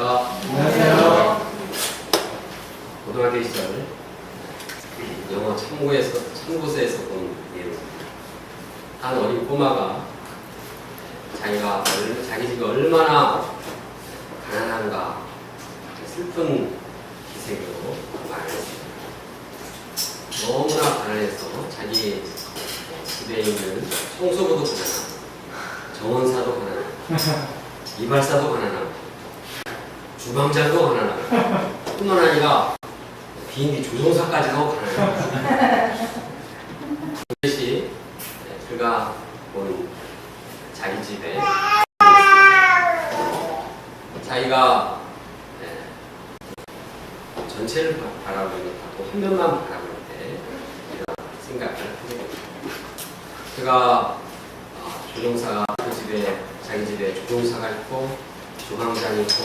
안녕하십니까. 안녕하세요. 고등학교 시절 영어 참고에서 참고서에서 본 예로 한 어린 꼬마가 자기가 얼- 자기 집이 얼마나 가난한가 슬픈 기색으로 말했습니다. 너무나 가난해서 자기 집에 있는 청소부도 가난하고 정원사도 가난하고 이발사도 가난하고 주방장도 가난하고 뿐만 아니라 비행기 조종사까지도 가능합니다. 그것이 그가 본 자기 집에 자기가 예, 전체를 바- 바라보는 또한 면만 바라볼 때 생각을 하게 됩니다. 그가 아, 조종사가 그 집에 자기 집에 조종사가 있고 주방장이 있고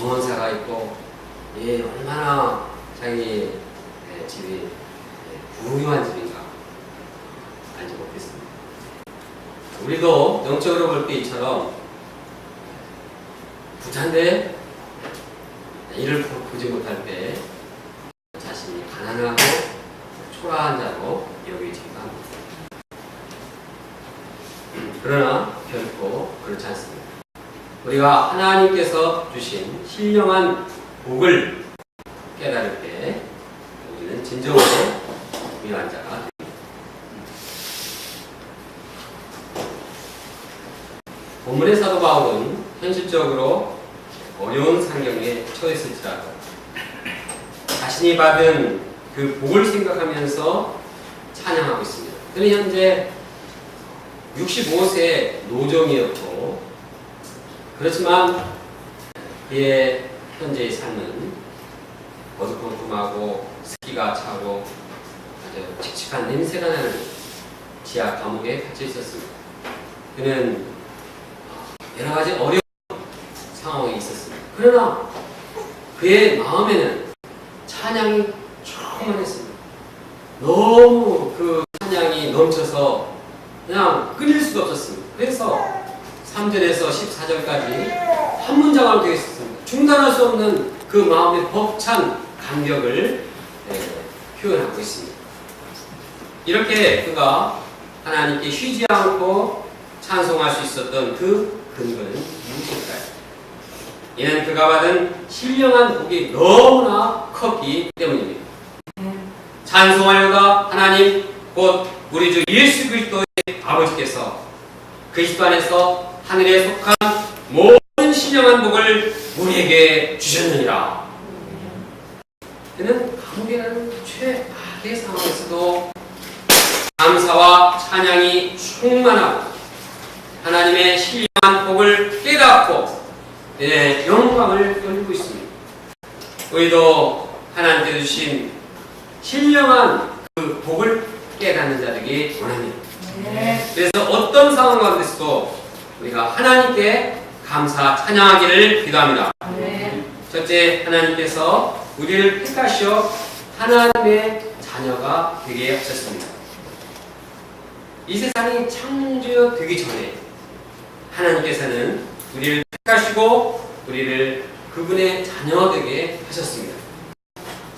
정원사가 있고 예, 얼마나 자기 예, 집이 예, 부유한 집인가 알지 못했습니다. 우리도 영적으로 볼 때 이처럼 부자인데 이를 보- 보지 못할 때 자신이 가난하고 초라한 자로 여기지도 합니다. 그러나 결코 그렇지 않습니다. 우리가 하나님께서 주신 신령한 복을 깨달을 때 우리는 진정으로 위한 자가 됩니다. 본문의 사도 바울은 현실적으로 어려운 상경에 처했을지라도 자신이 받은 그 복을 생각하면서 찬양하고 있습니다. 그는 현재 65세 노정이었고 그렇지만 그의 현재의 삶은 어두컴컴하고 습기가 차고 아주 칙칙한 냄새가 나는 지하 감옥에 갇혀 있었습니다. 그는 여러 가지 어려운 상황에 있었습니다. 그러나 그의 마음에는 찬양이 충만했습니다. 너무 그 찬양이 넘쳐서 그냥 끊일 수가 없었습니다. 그래서 3절에서 14절까지 한 문장으로 되어 있었습니다. 중단할 수 없는 그 마음의 벅찬 감격을 예, 표현하고 있습니다. 이렇게 그가 하나님께 쉬지 않고 찬송할 수 있었던 그 근거는 무엇일까요? 이는 그가 받은 신령한 복이 너무나 컸기 때문입니다. 찬송하려다 하나님 곧 우리 주 예수 그리스도의 아버지께서 그리스도 안에서 하늘에 속한 모든 신령한 복을 우리에게 주셨느니라. 그는 감옥이라는 최악의 상황에서도 감사와 찬양이 충만하고 하나님의 신령한 복을 깨닫고 예, 영광을 돌리고 있습니다. 우리도 하나님께 주신 신령한 그 복을 깨닫는 자들이 원합니다. 네. 그래서 어떤 상황 가운데서도 우리가 하나님께 감사 찬양하기를 기도합니다. 네. 첫째, 하나님께서 우리를 택하시어 하나님의 자녀가 되게 하셨습니다. 이 세상이 창조되기 전에 하나님께서는 우리를 택하시고 우리를 그분의 자녀 되게 하셨습니다.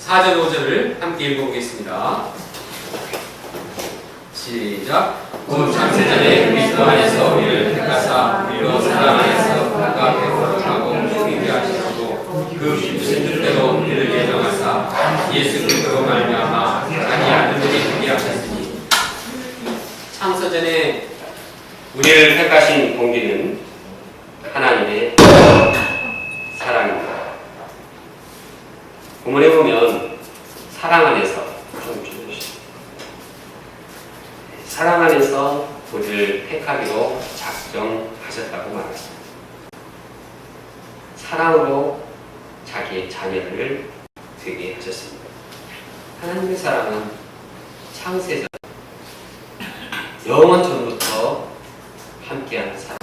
4절, 5절을 함께 읽어보겠습니다. 시작. 곧 창세전에 그리스도 안에서 우리를 택하사 우리로 사랑 안에서 각각 배포하고 죽이게 하시고 그 깊으신 뜻대로 우리를 예정하사 예수 그리스도로 말미암아 자기 아들들이 되게 하셨으니 창세전에 우리를 택하신 동기는 하나님의 사랑입니다. 본문에 보면 사랑 안에서 좀 주무시죠. 사랑 안에서 우리를 택하기로 작정하셨다고 말했습니다. 사랑으로 자기의 자녀를 되게 하셨습니다. 하나님의 사랑은 창세전, 영원 전부터 함께하는 사랑.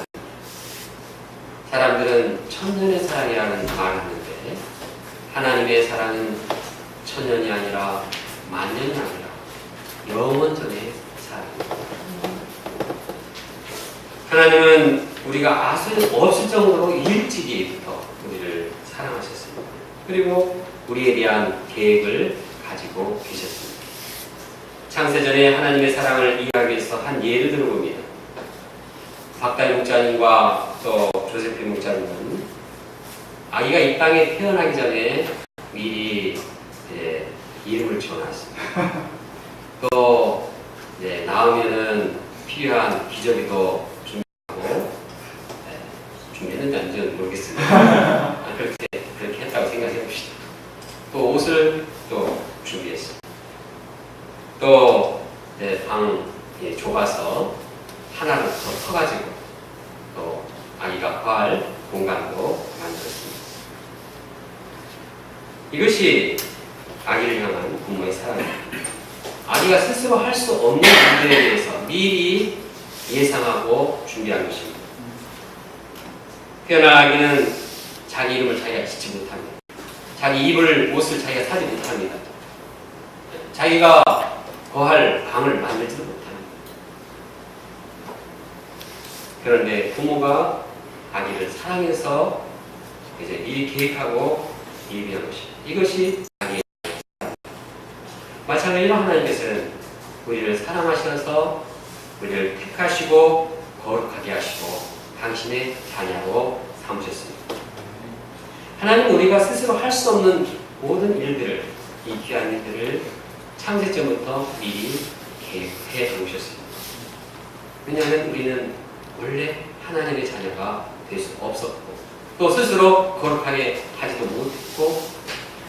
사람들은 천년의 사랑이라는 말을 하는데 하나님의 사랑은 천년이 아니라 만년이 아니라 영원 전의 사랑입니다. 하나님은 우리가 아수 없을 정도로 일찍이부터 우리를 그리고 우리에 대한 계획을 가지고 계셨습니다. 창세전에 하나님의 사랑을 이해하기 위해서 한 예를 들어봅니다. 박다희 목자님과 또 조세필 목자님은 아기가 이 땅에 태어나기 전에 미리 이제 이름을 지어놨습니다. 또 이제 나오면은 필요한 기저귀도 준비하고 네, 준비했는지 아닌지는 모르겠습니다. 아, 그렇게 그렇게 했다고 생각해 봅시다. 또 옷을 또 준비했어요. 또 네, 방 예, 좁아서 하나를 더 터가지고 또 아기가 거할 공간도 만들었습니다. 이것이 아기를 향한 부모의 사랑입니다. 아기가 스스로 할 수 없는 일들에 대해서 미리 예상하고 준비한 것입니다. 태어난 아기는 자기 이름을 자기가 짓지 못합니다. 자기 입을 옷을 자기가 사지 못합니다. 자기가 거할 방을 만들지도 못합니다. 그런데 부모가 아기를 사랑해서 이제 미리 계획하고 예비한 것입니다. 이것이 아기의. 마찬가지로 하나님께서는 우리를 사랑하셔서 우리를 택하시고 거룩하게 하시고 당신의 자녀로. 하나님 우리가 스스로 할 수 없는 모든 일들을 이 귀한 일들을 창세전부터 미리 계획해 놓으셨습니다. 왜냐하면 우리는 원래 하나님의 자녀가 될 수 없었고 또 스스로 거룩하게 하지도 못했고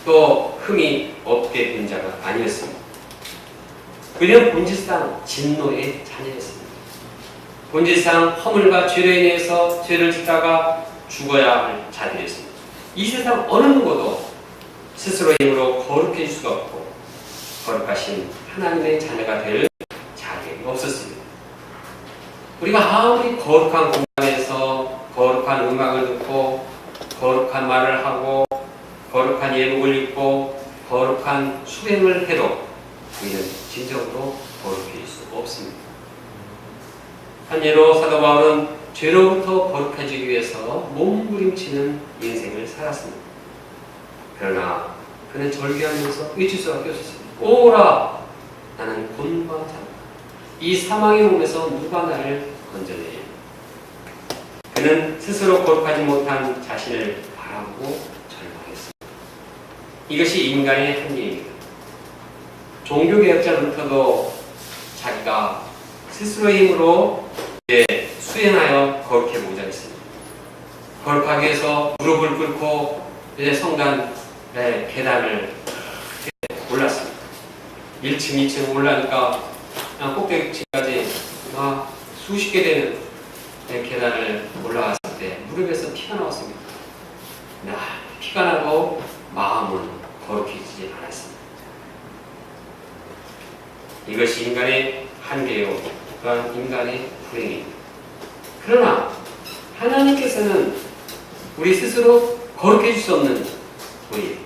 또 흠이 없게 된 자가 아니었습니다. 우리는 본질상 진노의 자녀였습니다. 본질상 허물과 죄로 인해서 죄를 짓다가 죽어야 할 자들이었습니다. 이 세상 어느 누구도 스스로 힘으로 거룩해질 수가 없고 거룩하신 하나님의 자녀가 될 자격이 없었습니다. 우리가 아무리 거룩한 공간에서 거룩한 음악을 듣고 거룩한 말을 하고 거룩한 예복을 입고 거룩한 수행을 해도 우리는 진정으로 거룩해질 수 없습니다. 한 예로 사도 바울은 죄로부터 거룩해지기 위해서 몸부림치는 인생을 살았습니다. 그러나 그는 절규하면서 수밖에 없었습니다. 오라! 나는 곤과 잔다. 이 사망의 몸에서 누가 나를 건져내리? 그는 스스로 거룩하지 못한 자신을 바라보고 절망했습니다. 이것이 인간의 한계입니다. 종교개혁자부터도 자기가 스스로의 힘으로 이제 수행하여 거룩해 보자 했습니다. 거룩하기 위해서 무릎을 꿇고 이제 성당 의 계단을 올랐습니다. 1층, 2층 올라니까 그냥 꼭대기까지 막 수십 개 되는 네, 계단을 올라갔을 때 무릎에서 피가 나왔습니다. 나 피가 나고 마음은 거룩해지지 않았습니다. 이것이 인간의 한계요, 또한 인간의 불행입니다. 그러나 하나님께서는 우리 스스로 거룩해질 수 없는 우리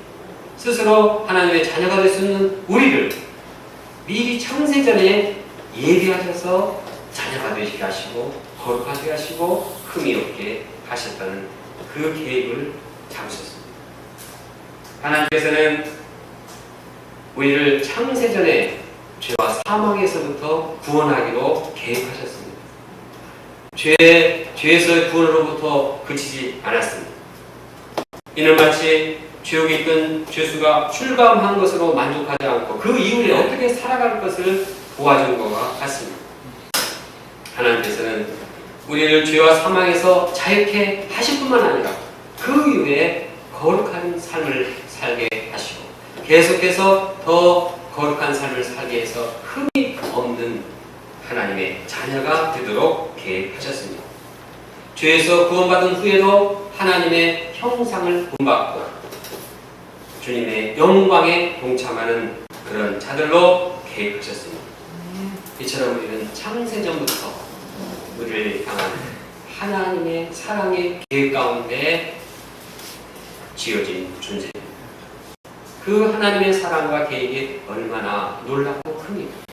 스스로 하나님의 자녀가 될 수 있는 우리를 미리 창세 전에 예비하셔서 자녀가 되시게 하시고 거룩하게 하시고 흠이 없게 하셨다는 그 계획을 잡으셨습니다. 하나님께서는 우리를 창세 전에 죄와 사망에서부터 구원하기로 계획하셨습니다. 죄, 죄에서의 구원으로부터 그치지 않았습니다. 이는 마치 지옥에 있던 죄수가 출감한 것으로 만족하지 않고 그 이후에 어떻게 살아갈 것을 도와준 것과 같습니다. 하나님께서는 우리를 죄와 사망에서 자유케 하실 뿐만 아니라 그 이후에 거룩한 삶을 살게 하시고 계속해서 더 거룩한 삶을 살게 해서 흠이 하나님의 자녀가 되도록 계획하셨습니다. 죄에서 구원받은 후에도 하나님의 형상을 본받고 주님의 영광에 동참하는 그런 자들로 계획하셨습니다. 이처럼 우리는 창세전부터 우리를 향한 하나님의 사랑의 계획 가운데 지어진 존재입니다. 그 하나님의 사랑과 계획이 얼마나 놀랍고 큽니까?